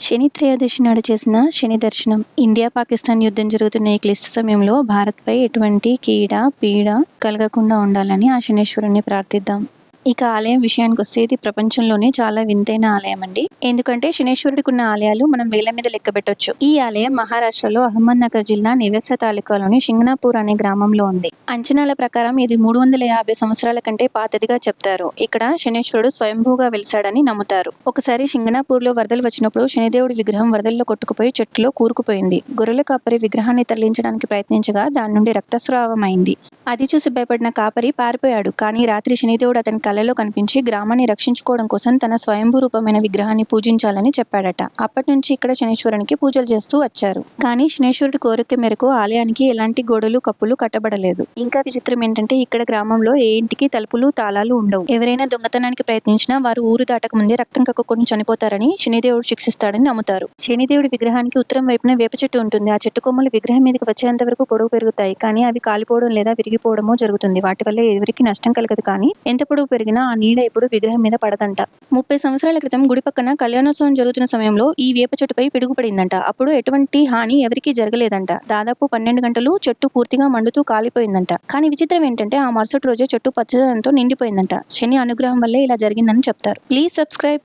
శని త్రయోదశి నాడు చేసిన శని దర్శనం ఇండియా పాకిస్తాన్ యుద్ధం జరుగుతున్న ఈ క్లిష్ట సమయంలో భారత్పై ఎటువంటి కీడ పీడ కలగకుండా ఉండాలని ఆ శనేశ్వరుణ్ణి ప్రార్థిద్దాం. ఇక ఆలయం విషయానికి వస్తే ఇది ప్రపంచంలోనే చాలా వింతైన ఆలయం అండి. ఎందుకంటే శనేశ్వరుడికి ఉన్న ఆలయాలు మనం వేల మీద లెక్క పెట్టొచ్చు. ఈ ఆలయం మహారాష్ట్రలో అహ్మద్నగర్ జిల్లా నివేస తాలూకాలోని షింగ్నాపూర్ అనే గ్రామంలో ఉంది. అంచనాల ప్రకారం ఇది మూడు వందల యాభై సంవత్సరాల కంటే పాతదిగా చెప్తారు. ఇక్కడ శనేశ్వరుడు స్వయంభూగా వెలిసాడని నమ్ముతారు. ఒకసారి షింగనాపూర్లో వరదలు వచ్చినప్పుడు శనిదేవుడి విగ్రహం వరదల్లో కొట్టుకుపోయి చెట్టులో కూరుకుపోయింది. గొర్రెల కాపరి విగ్రహాన్ని తరలించడానికి ప్రయత్నించగా దాని నుండి రక్తస్రావం అయింది. అది చూసి భయపడిన కాపరి పారిపోయాడు. కానీ రాత్రి శనిదేవుడు అతని కలలో కనిపించి గ్రామాన్ని రక్షించుకోవడం కోసం తన స్వయంభూ రూపమైన విగ్రహాన్ని పూజించాలని చెప్పాడట. అప్పటి నుంచి ఇక్కడ శనేశ్వరునికి పూజలు చేస్తూ వచ్చారు. కానీ శనేశ్వరుడి కోరిక మేరకు ఆలయానికి ఎలాంటి గోడలు కప్పులు కట్టబడలేదు. ఇంకా విచిత్రం ఏంటంటే ఇక్కడ గ్రామంలో ఏ ఇంటికి తలుపులు తాళాలు ఉండవు. ఎవరైనా దొంగతనానికి ప్రయత్నించినా వారు ఊరు దాటక ముందే రక్తం కక్కుకొని చనిపోతారని శనిదేవుడు శిక్షిస్తాడని నమ్ముతారు. శనిదేవుడి విగ్రహానికి ఉత్తరం వైపున వేప చెట్టు ఉంటుంది. ఆ చెట్టు కొమ్మలు విగ్రహం మీదకి వచ్చేంత వరకు పొడవు పెరుగుతాయి. కానీ అవి కాలిపోవడం లేదా విరిగిపోవడమో జరుగుతుంది. వాటి వల్ల ఎవరికి నష్టం కలగదు. కానీ ఎంత పొడవు పెరిగినా ఆ నీడ ఎప్పుడు విగ్రహం మీద పడదంట. ముప్పై సంవత్సరాల క్రితం గుడి పక్కన కళ్యాణోత్సవం జరుగుతున్న సమయంలో ఈ వేప చెట్టుపై పిడుగుపడిందంట. అప్పుడు ఎటువంటి హాని ఎవరికీ జరగలేదంట. దాదాపు పన్నెండు గంటలు చెట్టు పూర్తిగా మండుతూ కాలిపోయిందంట. కానీ విచిత్రం ఏంటంటే ఆ మరుసటి రోజే చెట్టు పచ్చదనంతో నిండిపోయిందంట. శని అనుగ్రహం వల్లే ఇలా జరిగిందని చెప్తారు. Please subscribe.